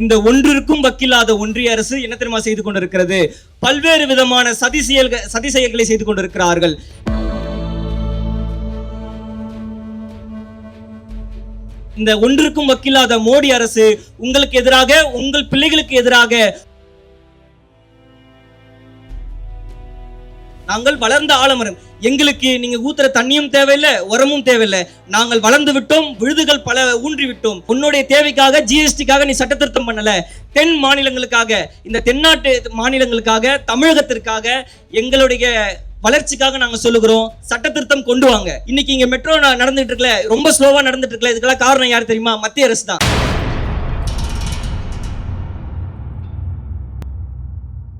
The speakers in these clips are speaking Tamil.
இந்த ஒன்றிற்கும் வக்கில்லாத ஒன்றிய அரசு என்ன தெரியுமா செய்து கொண்டிருக்கிறது? பல்வேறு விதமான சதி செயல்கள் சதி செயல்களை செய்து கொண்டிருக்கிறார்கள். இந்த ஒன்றிற்கும் வக்கில்லாத மோடி அரசு உங்களுக்கு எதிராக உங்கள் பிள்ளைகளுக்கு எதிராக நாங்கள் வளர்ந்த ஆலமரம். எங்களுக்கு நீங்க ஊத்துற தண்ணியும் தேவையில்லை உரமும் தேவையில்லை. நாங்கள் வளர்ந்து விட்டோம் விழுதுகள் பல ஊன்றி விட்டோம். உன்னுடைய தேவைக்காக ஜிஎஸ்டிக்காக நீ சட்ட திருத்தம் பண்ணல. தென் மாநிலங்களுக்காக இந்த தென்னாட்டு மாநிலங்களுக்காக தமிழகத்திற்காக எங்களுடைய வளர்ச்சிக்காக நாங்க சொல்லுகிறோம். சட்ட திருத்தம் கொண்டு வாங்க. இன்னைக்கு இங்க மெட்ரோ நடந்துட்டு இருக்கல ரொம்ப ஸ்லோவா நடந்துட்டு இருக்கல. இதுக்கெல்லாம் காரணம் யார் தெரியுமா? மத்திய அரசு தான்.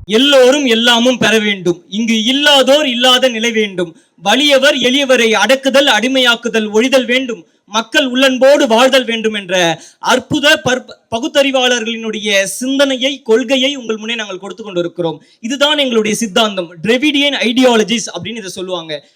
எல்லோரும் எல்லாமும் பெற வேண்டும். இங்கு இல்லாதோர் இல்லாத நிலை வேண்டும். வலியவர் எளியவரை அடக்குதல் அடிமையாக்குதல் ஒழிதல் வேண்டும். மக்கள் உள்ளன்போடு வாழ்தல் வேண்டும் என்ற அற்புத பகுத்தறிவாளர்களினுடைய சிந்தனையை கொள்கையை உங்கள் முன்னே நாங்கள் கொடுத்து கொண்டிருக்கிறோம். இதுதான் எங்களுடைய சித்தாந்தம். டிரெவிடியன் ஐடியாலஜிஸ் அப்படின்னு இதை சொல்லுவாங்க.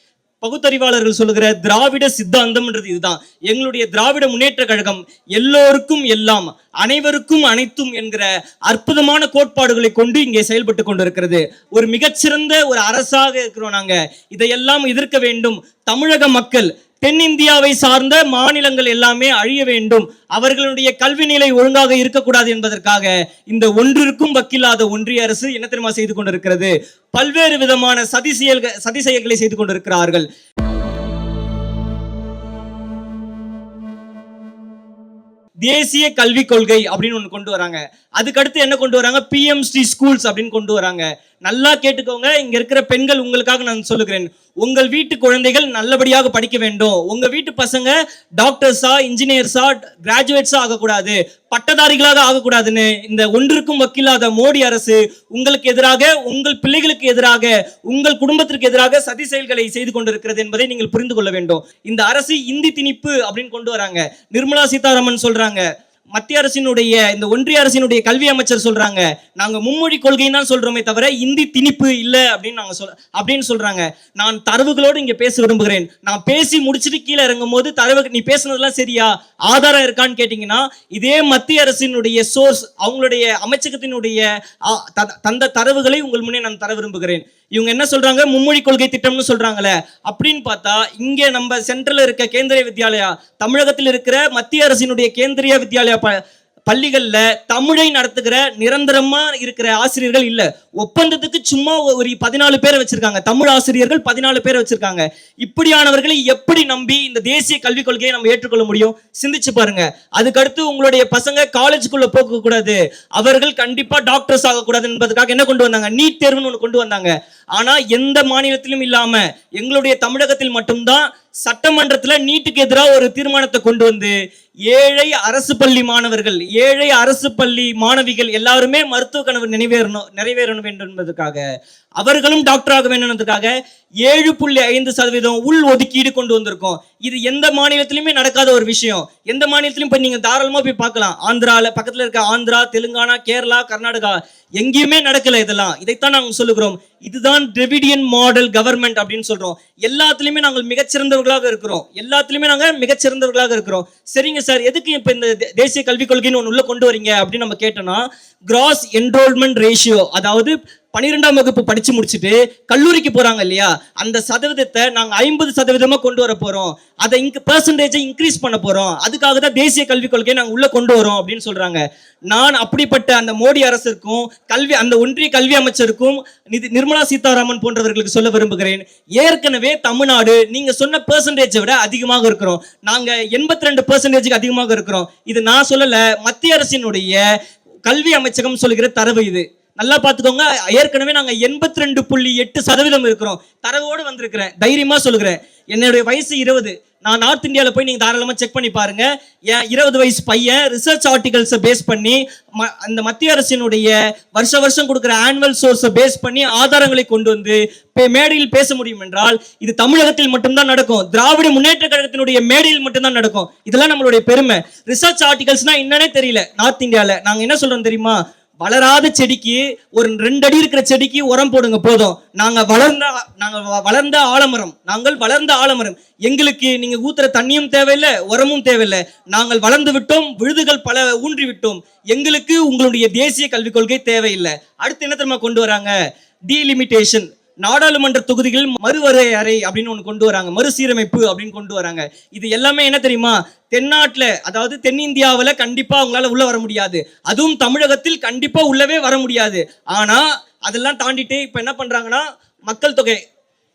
பகுத்தறிவாளர்கள் சொல்லுகிற திராவிட சித்தாந்தம்ன்றது இதுதான். எங்களுடைய திராவிட முன்னேற்ற கழகம் எல்லோருக்கும் எல்லாம் அனைவருக்கும் அனைத்தும் என்கிற அற்புதமான கோட்பாடுகளை கொண்டு இங்கே செயல்பட்டு கொண்டிருக்கிறது. ஒரு மிகச்சிறந்த ஒரு அரசாக இருக்கிறோம் நாங்க. இதையெல்லாம் எதிர்க்க வேண்டும். தமிழக மக்கள் தென்னிந்தியாவை சார்ந்த மாநிலங்கள் எல்லாமே அழிய வேண்டும். அவர்களுடைய கல்வி நிலை ஒழுங்காக இருக்கக்கூடாது என்பதற்காக இந்த ஒன்றிற்கும் வக்கில்லாத ஒன்றிய அரசு என்ன தெரியுமா செய்து கொண்டிருக்கிறது? பல்வேறு விதமான சதி செயல்கள் சதி செயல்களை செய்து கொண்டிருக்கிறார்கள். தேசிய கல்விக் கொள்கை அப்படின்னு ஒன்று கொண்டு வராங்க. அதுக்கடுத்து என்ன கொண்டு வராங்க? பிஎம்ஸ்டி ஸ்கூல்ஸ் அப்படின்னு கொண்டு வராங்க. நல்லா கேட்டுக்கோங்க. இங்க இருக்கிற பெண்கள் உங்களுக்காக நான் சொல்லுகிறேன். உங்கள் வீட்டு குழந்தைகள் நல்லபடியாக படிக்க வேண்டும். உங்க வீட்டு பசங்க டாக்டர்ஸா இன்ஜினியர்ஸா கிராஜுவேட்ஸா ஆகக்கூடாது. பட்டதாரிகளாக ஆகக்கூடாதுன்னு இந்த ஒன்றிற்கும் வக்கில்லாத மோடி அரசு உங்களுக்கு எதிராக உங்கள் பிள்ளைகளுக்கு எதிராக உங்கள் குடும்பத்திற்கு எதிராக சதி செயல்களை செய்து கொண்டிருக்கிறது என்பதை நீங்கள் புரிந்து கொள்ள வேண்டும். இந்த அரசு இந்தி திணிப்பு அப்படின்னு கொண்டு வராங்க. நிர்மலா சீதாராமன் சொல்றாங்க. மத்திய அரசினுடைய இந்த ஒன்றிய அரசினுடைய கல்வி அமைச்சர் சொல்றாங்க. நாங்க மும்மொழி கொள்கைன்னு தான் சொல்றோமே தவிர இந்தி திணிப்பு இல்ல அப்படின்னு நாங்க சொல் அப்படின்னு சொல்றாங்க. நான் தரவுகளோடு இங்க பேச விரும்புகிறேன். நான் பேசி முடிச்சிட்டு கீழே இறங்கும் போது தரவு நீ பேசுனதெல்லாம் சரியா? ஆதாரம் இருக்கான்னு கேட்டீங்கன்னா இதே மத்திய அரசினுடைய சோர்ஸ் அவங்களுடைய அமைச்சகத்தினுடைய தந்த தரவுகளை உங்கள் முன்னே நான் தர விரும்புகிறேன். இவங்க என்ன சொல்றாங்க? மும்மொழி கொள்கை திட்டம்னு சொல்றாங்களே. அப்படின்னு பார்த்தா இங்க நம்ம சென்ட்ரல் இருக்க கேந்திரிய வித்யாலயா தமிழகத்தில் இருக்கிற மத்திய அரசினுடைய கேந்திரிய வித்யாலயா ப- பள்ளிகள்ல தமிழை நடத்துகிற நிரந்தரமா இருக்கிற ஆசிரியர்கள் இல்ல. ஒப்பந்தத்துக்கு சும்மா ஒரு பதினாலு பேரை வச்சிருக்காங்க. தமிழ் ஆசிரியர்கள் பதினாலு பேரை வச்சிருக்காங்க. இப்படியானவர்களை எப்படி நம்பி இந்த தேசிய கல்விக் கொள்கையை நம்ம ஏற்றுக்கொள்ள முடியும்? சிந்திச்சு பாருங்க. அதுக்கடுத்து உங்களுடைய பசங்க காலேஜுக்குள்ள போக கூடாது. அவர்கள் கண்டிப்பா டாக்டர்ஸ் ஆகக்கூடாது என்பதற்காக என்ன கொண்டு வந்தாங்க? நீட் தேர்வுன்னு ஒன்று கொண்டு வந்தாங்க. ஆனா எந்த மாநிலத்திலும் இல்லாம எங்களுடைய தமிழகத்தில் மட்டும்தான் சட்டமன்றத்துல நீட்டுக்கு எதிராக ஒரு தீர்மானத்தை கொண்டு வந்து ஏழை அரசு பள்ளி மாணவர்கள் ஏழை அரசு பள்ளி மாணவிகள் எல்லாருமே மருத்துவ கனவு நிறைவேறணும் நிறைவேறணும் வேண்டும் என்பதற்காக அவர்களும் டாக்டர் ஆக வேண்டும் ஏழு புள்ளி ஐந்து சதவீதம் உள் ஒதுக்கீடு கொண்டு வந்திருக்கோம். இது எந்த மாநிலத்திலுமே நடக்காத ஒரு விஷயம். எந்த மாநிலத்திலும் போய் நீங்க தாராளமா போய் பார்க்கலாம். ஆந்திரால பக்கத்துல இருக்க ஆந்திரா தெலுங்கானா கேரளா கர்நாடகா எங்கேயுமே நடக்கல இதெல்லாம். இதைத்தான் நாங்கள் சொல்லுகிறோம். இதுதான் டிரெவிடியன் மாடல் கவர்மெண்ட் அப்படின்னு சொல்றோம். எல்லாத்துலயுமே நாங்கள் மிகச்சிறந்தவர்களாக இருக்கிறோம். எல்லாத்துலயுமே நாங்க மிகச்சிறந்தவர்களாக இருக்கிறோம். சரிங்க சார் எதுக்கு இப்ப இந்த தேசிய கல்விக் கொள்கைன்னு ஒன்று உள்ள கொண்டு வரீங்க அப்படின்னு நம்ம கேட்டோம்னா கிராஸ் என்ரோல்மெண்ட் ரேஷியோ அதாவது பன்னிரெண்டாம் வகுப்பு படிச்சு முடிச்சுட்டு கல்லூரிக்கு போறாங்க இல்லையா? அந்த சதவீதத்தை நாங்க ஐம்பது சதவீதமா கொண்டு வர போறோம். அதை இங்க பெர்சன்டேஜை இன்க்ரீஸ் பண்ண போறோம். அதுக்காக தான் தேசிய கல்விக் கொள்கையை நாங்க உள்ள கொண்டு வரோம் அப்படின்னு சொல்றாங்க. நான் அப்படிப்பட்ட அந்த மோடி அரசுக்கும் கல்வி அந்த ஒன்றிய கல்வி அமைச்சருக்கும் நிதி நிர்மலா சீதாராமன் போன்றவர்களுக்கு சொல்ல விரும்புகிறேன். ஏற்கனவே தமிழ்நாடு நீங்க சொன்ன பெர்சன்டேஜை விட அதிகமாக இருக்கிறோம். நாங்க எண்பத்தி ரெண்டு பெர்சன்டேஜுக்கு அதிகமாக இருக்கிறோம். இது நான் சொல்லல மத்திய அரசினுடைய கல்வி அமைச்சகம் சொல்கிற தரவு இது. நல்லா பார்த்துக்கோங்க. ஏற்கனவே நாங்கள் எண்பத்தி ரெண்டு புள்ளி எட்டு சதவீதம் இருக்கிறோம். தரவோடு வந்திருக்கிறேன். தைரியமாக சொல்கிறேன் என்னுடைய வயசு இருபது. நான் நார்த் இந்தியாவில் போய் நீங்கள் தாராளமாக செக் பண்ணி பாருங்க. என் இருபது வயசு பையன் ரிசர்ச் ஆர்டிகல்ஸை பேஸ் பண்ணி ம- அந்த மத்திய அரசினுடைய வருஷ வருஷம் கொடுக்குற ஆனுவல் சோர்ஸை பேஸ் பண்ணி ஆதாரங்களை கொண்டு வந்து மேடையில் பேச முடியும் என்றால் இது தமிழகத்தில் மட்டும்தான் நடக்கும். திராவிட முன்னேற்ற கழகத்தினுடைய மேடையில் மட்டும்தான் நடக்கும். இதெல்லாம் நம்மளுடைய பெருமை. ரிசர்ச் ஆர்டிகல்ஸ்னா என்னன்னே தெரியல. நார்த் இந்தியாவில் நாங்கள் என்ன சொல்றோம் தெரியுமா? வளராத செடிக்கு ஒரு ரெண்டு அடி இருக்கிற செடிக்கு உரம் போடுங்க போதும். நாங்க வளர்ந்த நாங்க வளர்ந்த ஆலமரம் நாங்கள் வளர்ந்த ஆலமரம். எங்களுக்கு நீங்க ஊத்துற தண்ணியும் தேவையில்லை உரமும் தேவையில்லை. நாங்கள் வளர்ந்து விட்டோம் விழுதுகள் பல ஊன்றி விட்டோம். எங்களுக்கு உங்களுடைய தேசிய கல்விக் கொள்கை தேவையில்லை. அடுத்து என்ன தெரியுமா கொண்டு வராங்க? டீலிமிட்டேஷன் நாடாளுமன்ற தொகுதிகளில் மறுவரையறை அப்படின்னு ஒன்று கொண்டு வராங்க. மறுசீரமைப்பு அப்படின்னு கொண்டு வராங்க. இது எல்லாமே என்ன தெரியுமா? தென்னாட்டில் அதாவது தென்னிந்தியாவில் கண்டிப்பாக அவங்களால உள்ள வர முடியாது. அதுவும் தமிழகத்தில் கண்டிப்பாக உள்ளவே வர முடியாது. ஆனால் அதெல்லாம் தாண்டிட்டு இப்போ என்ன பண்ணுறாங்கன்னா மக்கள் தொகை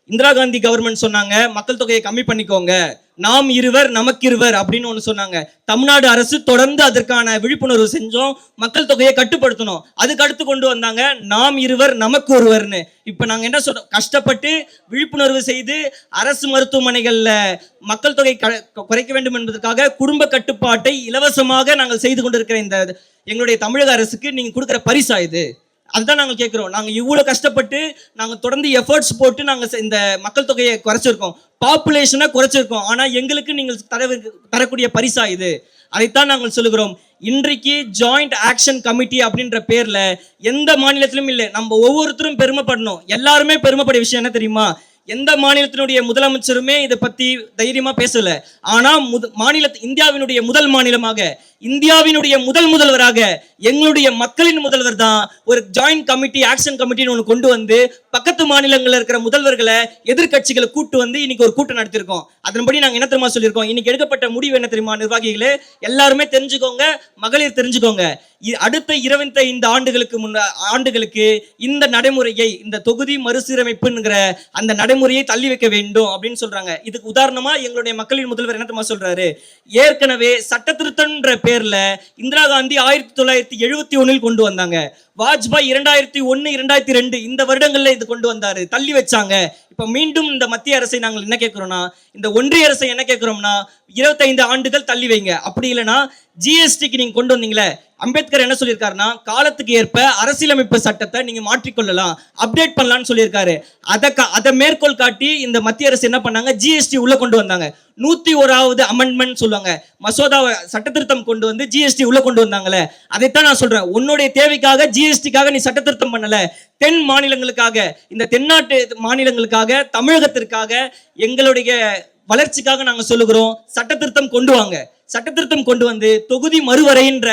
இந்திரா காந்தி கவர்மெண்ட் சொன்னாங்க மக்கள் தொகையை கம்மி பண்ணிக்கோங்க. நாம் இருவர் நமக்கு இருவர் அப்படின்னு ஒன்று சொன்னாங்க. தமிழ்நாடு அரசு தொடர்ந்து அதற்கான விழிப்புணர்வு செஞ்சோம் மக்கள் தொகையை கட்டுப்படுத்தணும் அதுக்கு அடுத்து கொண்டு வந்தாங்க நாம் இருவர் நமக்கு ஒருவர்னு. இப்போ நாங்கள் என்ன சொல்றோம்? கஷ்டப்பட்டு விழிப்புணர்வு செய்து அரசு மருத்துவமனைகளில் மக்கள் தொகை க- குறைக்க வேண்டும் என்பதற்காக குடும்ப கட்டுப்பாட்டை இலவசமாக நாங்கள் செய்து கொண்டிருக்கிற இந்த எங்களுடைய தமிழக அரசுக்கு நீங்கள் கொடுக்குற பரிசா இது? அதுதான் நாங்கள் கேட்குறோம் நாங்கள் இவ்வளோ கஷ்டப்பட்டு நாங்கள் தொடர்ந்து எஃபர்ட்ஸ் போட்டு நாங்கள் இந்த மக்கள் தொகையை குறைச்சிருக்கோம். பாப்புலேஷனை குறைச்சிருக்கோம். ஆனால் எங்களுக்கு நீங்கள் தர தரக்கூடிய பரிசா இது? அதைத்தான் நாங்கள் சொல்லுகிறோம். இன்றைக்கு ஜாயிண்ட் ஆக்ஷன் கமிட்டி அப்படின்ற பேரில் எந்த மாநிலத்திலும் இல்லை. நம்ம ஒவ்வொருத்தரும் பெருமைப்படணும். எல்லாருமே பெருமைப்படைய விஷயம் என்ன தெரியுமா? எந்த மாநிலத்தினுடைய முதலமைச்சருமே இதை பற்றி தைரியமாக பேசலை. ஆனால் முத மாநில இந்தியாவினுடைய முதல் மாநிலமாக இந்தியாவினுடைய முதல் முதல்வராக எங்களுடைய மக்களின் முதல்வர் தான் ஒரு ஜாயிண்ட் கமிட்டி ஆக்ஷன் கமிட்டின்னு ஒன்று கொண்டு வந்து பக்கத்து மாநிலங்களில் இருக்கிற முதல்வர்களை எதிர்க்கட்சிகளை கூட்டு வந்து இன்னைக்கு ஒரு கூட்டம் நடத்திருக்கோம் அதன்படி நாங்கள் என்ன தெரியுமா சொல்லியிருக்கோம்? இன்னைக்கு எடுக்கப்பட்ட முடிவு என்ன தெரியுமா நிர்வாகிகளே? எல்லாருமே தெரிஞ்சுக்கோங்க மகளிர் தெரிஞ்சுக்கோங்க. இ- அடுத்த இருபத்தைந்து ஆண்டுகளுக்கு முன்ன ஆண்டுகளுக்கு இந்த நடைமுறையை இந்த தொகுதி மறுசீரமைப்புங்கிற அந்த நடைமுறையை தள்ளி வைக்க வேண்டும் அப்படின்னு சொல்றாங்க. இதுக்கு உதாரணமா எங்களுடைய மக்களின் முதல்வர் என்ன தெரியுமா சொல்றாரு? ஏற்கனவே சட்ட திருத்தம்ன்ற பேர்ல இந்திரா காந்தி ஆயிரத்தி தொள்ளாயிரத்தி எழுபத்தி ஒண்ணில் கொண்டு வந்தாங்க. வாஜ்பாய் இரண்டாயிரத்தி ஒன்று இரண்டாயிரத்தி ரெண்டு இந்த வருடங்களில் இது கொண்டு வந்தாரு. தள்ளி வச்சாங்க. இப்ப மீண்டும் இந்த மத்திய அரசை நாங்கள் என்ன கேட்கிறோம்னா இந்த ஒன்றிய அரசை என்ன கேட்குறோம்னா இருபத்தைந்து ஆண்டுகள் தள்ளி வைங்க. அப்படி இல்லைன்னா ஜிஎஸ்டிக்கு நீங்க கொண்டு வந்தீங்களே அம்பேத்கர் என்ன சொல்லியிருக்காருன்னா காலத்துக்கு ஏற்ப அரசியலமைப்பு சட்டத்தை நீங்க மாற்றிக்கொள்ளலாம் அப்டேட் பண்ணலாம்னு சொல்லியிருக்காரு. அதை கா- அதை மேற்கோள் காட்டி இந்த மத்திய அரசு என்ன பண்ணாங்க? ஜிஎஸ்டி உள்ள கொண்டு வந்தாங்க. நூத்தி ஓராவது அமெண்ட்மெண்ட் சொல்லுவாங்க. மசோதாவை சட்ட திருத்தம் கொண்டு வந்து ஜிஎஸ்டி உள்ள கொண்டு வந்தாங்களே. அதைத்தான் நான் சொல்றேன். உன்னுடைய தேவைக்காக ஜிஎஸ்டிக்காக நீ சட்ட திருத்தம் பண்ணல. தென் மாநிலங்களுக்காக இந்த தென்னாட்டு மாநிலங்களுக்காக தமிழகத்திற்காக எங்களுடைய வளர்ச்சிக்காக நாங்கள் சொல்லுகிறோம். சட்ட திருத்தம் கொண்டு வாங்க. சட்டத்திருத்தம் கொண்டு வந்து தொகுதி மறுவரைன்ற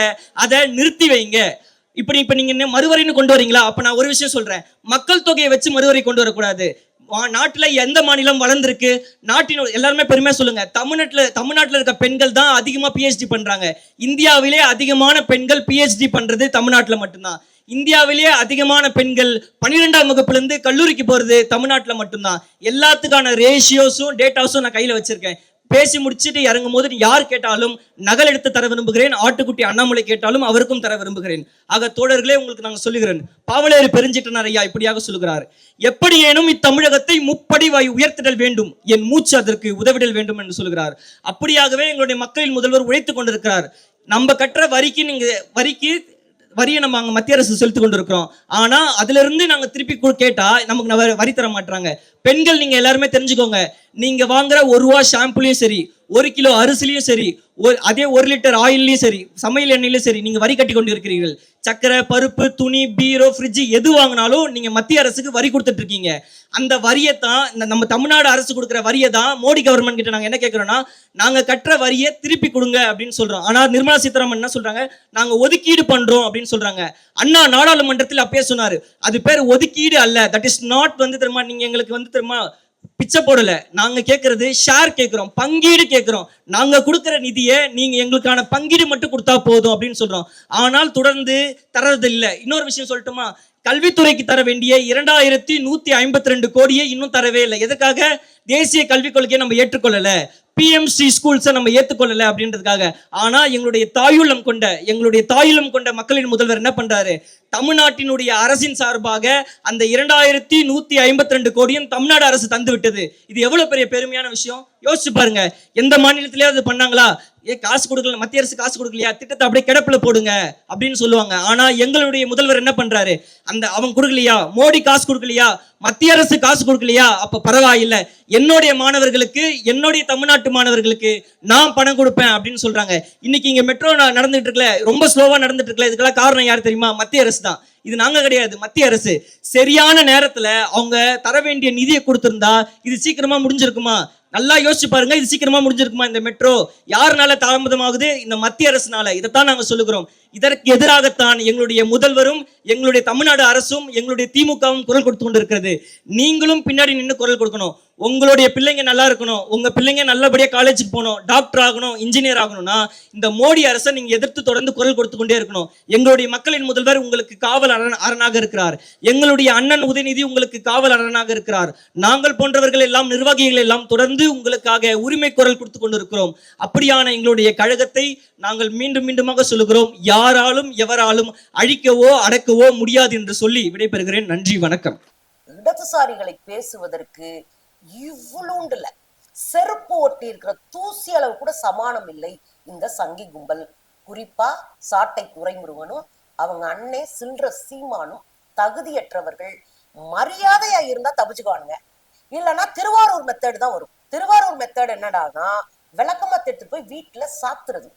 அதை நிறுத்தி வைங்க. இப்படி இப்ப நீங்க என்ன மறுவரைன்னு கொண்டு வரீங்களா? அப்ப நான் ஒரு விஷயம் சொல்றேன். மக்கள் தொகையை வச்சு மறுவரை கொண்டு வரக்கூடாது. நாட்டில் எந்த மாநிலம் வளர்ந்துருக்கு? நாட்டின் எல்லாருமே பெருமையா சொல்லுங்க. தமிழ்நாட்டில் தமிழ்நாட்டில் இருக்க பெண்கள் தான் அதிகமாக பிஹெச்டி பண்றாங்க. இந்தியாவிலே அதிகமான பெண்கள் பிஹெச்டி பண்றது தமிழ்நாட்டில் மட்டும்தான். இந்தியாவிலேயே அதிகமான பெண்கள் பன்னிரெண்டாம் வகுப்புலேருந்து கல்லூரிக்கு போகிறது தமிழ்நாட்டில் மட்டும்தான். எல்லாத்துக்கான ரேஷியோஸும் டேட்டாஸும் நான் கையில் வச்சிருக்கேன். பேசி முடிச்சுட்டு இறங்கும் போது யார் கேட்டாலும் நகல் எடுத்து தர விரும்புகிறேன் ஆட்டுக்குட்டி அண்ணாமலை கேட்டாலும் அவருக்கும் தர விரும்புகிறேன். ஆக தோழர்களே உங்களுக்கு நாங்கள் சொல்லுகிறேன் பாவலேறு பெருஞ்சிட்டனார் ஐயா இப்படியாக சொல்லுகிறார். எப்படியேனும் இத்தமிழகத்தை முப்படி வாய் உயர்த்திடல் வேண்டும் என் மூச்சு அதற்கு உதவிடல் வேண்டும் என்று சொல்கிறார் அப்படியாகவே எங்களுடைய மக்களின் முதல்வர் உழைத்துக் கொண்டிருக்கிறார். நம்ம கட்டுற வரிக்கு நீங்க வரிக்கு வரியை நம்ம அங்கே மத்திய அரசு செலுத்தி கொண்டு இருக்கிறோம் ஆனா நாங்கள் திருப்பி கேட்டால் நமக்கு வரி தர மாட்டுறாங்க பெண்கள் நீங்கள் எல்லாருமே தெரிஞ்சுக்கோங்க. நீங்கள் வாங்குற ஒரு ரூபா ஷாம்புலையும் சரி ஒரு கிலோ அரிசிலையும் சரி ஒரு- அதே ஒரு லிட்டர் ஆயில்லையும் சரி சமையல் எண்ணெயிலும் சரி நீங்கள் வரி கட்டி கொண்டு இருக்கிறீர்கள் சக்கரை பருப்பு துணி பீரோ ஃப்ரிட்ஜு எது வாங்கினாலும் நீங்கள் மத்திய அரசுக்கு வரி கொடுத்துட்டு இருக்கீங்க அந்த வரியை தான் இந்த நம்ம தமிழ்நாடு அரசு கொடுக்குற வரியை தான் மோடி கவர்மெண்ட் கிட்ட நாங்கள் என்ன கேட்குறோம்னா நாங்கள் கட்டுற வரியை திருப்பி கொடுங்க அப்படின்னு சொல்கிறோம் ஆனால் நிர்மலா சீதாராமன் என்ன சொல்கிறாங்க நாங்கள் ஒதுக்கீடு பண்ணுறோம் அப்படின்னு சொல்கிறாங்க அண்ணா நாடாளுமன்றத்தில் அப்பயே சொன்னார். அது பேர் ஒதுக்கீடு அல்ல. தட் இஸ் நாட் வந்து தெரியுமா நீங்கள் எங்களுக்கு வந்து தெரியுமா பிச்சை போடல. நாங்க கேக்குறது ஷேர் கேட்கிறோம் பங்கீடு கேட்கிறோம் நாங்க கொடுக்கிற நிதியை நீங்க எங்களுக்கான பங்கீடு மட்டும் கொடுத்தா போதும் அப்படின்னு சொல்றோம். ஆனால் தொடர்ந்து தரது இல்ல. இன்னொரு விஷயம் சொல்லட்டுமா? கல்வித்துறைக்கு தர வேண்டிய இரண்டாயிரத்தி நூத்தி ஐம்பத்தி ரெண்டு கோடியை இன்னும் தரவே இல்லை. எதுக்காக? தேசிய கல்விக் கொள்கையை நம்ம ஏற்றுக்கொள்ளல. பிஎம்சி ஸ்கூல்ஸை நம்ம ஏற்றுக்கொள்ளல அப்படின்றதுக்காக. ஆனா எங்களுடைய தாயுள்ளம் கொண்ட எங்களுடைய தாயுள்ளம் கொண்ட மக்களின் முதல்வர் என்ன பண்றாரு? தமிழ்நாட்டினுடைய அரசின் சார்பாக அந்த இரண்டாயிரத்தி நூத்தி ஐம்பத்தி ரெண்டு கோடியும் தமிழ்நாடு அரசு தந்து விட்டது இது எவ்வளவு பெரிய பெருமையான விஷயம்? யோசிச்சு பாருங்க. எந்த மாநிலத்திலேயே அது பண்ணாங்களா? ஏ காசு கொடுக்கல மத்திய அரசு காசு கொடுக்கலையா? திட்டத்தை அப்படியே கிடப்பில் போடுங்க அப்படின்னு சொல்லுவாங்க. ஆனா எங்களுடைய முதல்வர் என்ன பண்றாரு? அந்த அவன் கொடுக்கலையா? மோடி காசு கொடுக்கலையா? மத்திய அரசு காசு கொடுக்கலையா? அப்ப பரவாயில்ல என்னுடைய மாணவர்களுக்கு என்னுடைய தமிழ்நாட்டு மாணவர்களுக்கு நான் பணம் கொடுப்பேன் அப்படின்னு சொல்றாங்க. இன்னைக்கு இங்க மெட்ரோ நடந்துட்டு இருக்கல. ரொம்ப ஸ்லோவா நடந்துட்டு இருக்கல. இதுக்கெல்லாம் காரணம் யார் தெரியுமா? மத்திய அரசு தான். இது நாங்க கிடையாது. மத்திய அரசு. சரியான நேரத்துல அவங்க தர வேண்டிய நிதியை கொடுத்திருந்தா இது சீக்கிரமா முடிஞ்சிருக்குமா? நல்லா யோசிச்சு பாருங்க இது சீக்கிரமா முடிஞ்சிருக்குமா இந்த மெட்ரோ யாருனால தாமதமாகுது? இந்த மத்திய அரசுனால. இதைத்தான் நாங்க சொல்லுகிறோம். இதற்கு எதிராகத்தான் எங்களுடைய முதல்வரும் எங்களுடைய தமிழ்நாடு அரசும் எங்களுடைய திமுகவும் குரல் கொடுத்து கொண்டிருக்கிறது. நீங்களும் பின்னாடி நின்று குரல் கொடுக்கணும். உங்களுடைய பிள்ளைங்க நல்லா இருக்கணும். உங்க பிள்ளைங்க நல்லபடியா காலேஜுக்கு போகணும். டாக்டர் ஆகணும் இன்ஜினியர் ஆகணும்னா இந்த மோடி அரசை நீங்க எதிர்த்து தொடர்ந்து குரல் கொடுத்து கொண்டே இருக்கணும். எங்களுடைய மக்களின் முதல்வர் உங்களுக்கு காவல் அரண் அரணாக இருக்கிறார். எங்களுடைய அண்ணன் உதயநிதி உங்களுக்கு காவல் அரணாக இருக்கிறார். நாங்கள் போன்றவர்கள் எல்லாம் நிர்வாகிகள் எல்லாம் தொடர்ந்து உங்களுக்காக உரிமை குரல் கொடுத்து கொண்டிருக்கிறோம். அப்படியான எங்களுடைய கழகத்தை நாங்கள் மீண்டும் மீண்டுமாக சொல்லுகிறோம். யாராலும் எவராலும் அழிக்கவோ அடக்கவோ முடியாது என்று சொல்லி விடைபெறுகிறேன். நன்றி வணக்கம். இடதுசாரிகளை பேசுவதற்கு இவ்வளோண்டுல செருப்பு ஒட்டி இருக்கிற தூசி அளவு கூட சமானம் இல்லை. இந்த சங்கி கும்பல். குறிப்பா சாட்டை துறைமுருகனும் அவங்க அண்ணே சில்ற சீமானும் தகுதியற்றவர்கள். மரியாதையா இருந்தா தப்பிச்சுக்குவானுங்க. இல்லைன்னா திருவாரூர் மெத்தேடு தான் வரும். திருவாரூர் மெத்தேடு என்னடானா விளக்கமா எடுத்துட்டு போய் வீட்டுல சாத்துறது.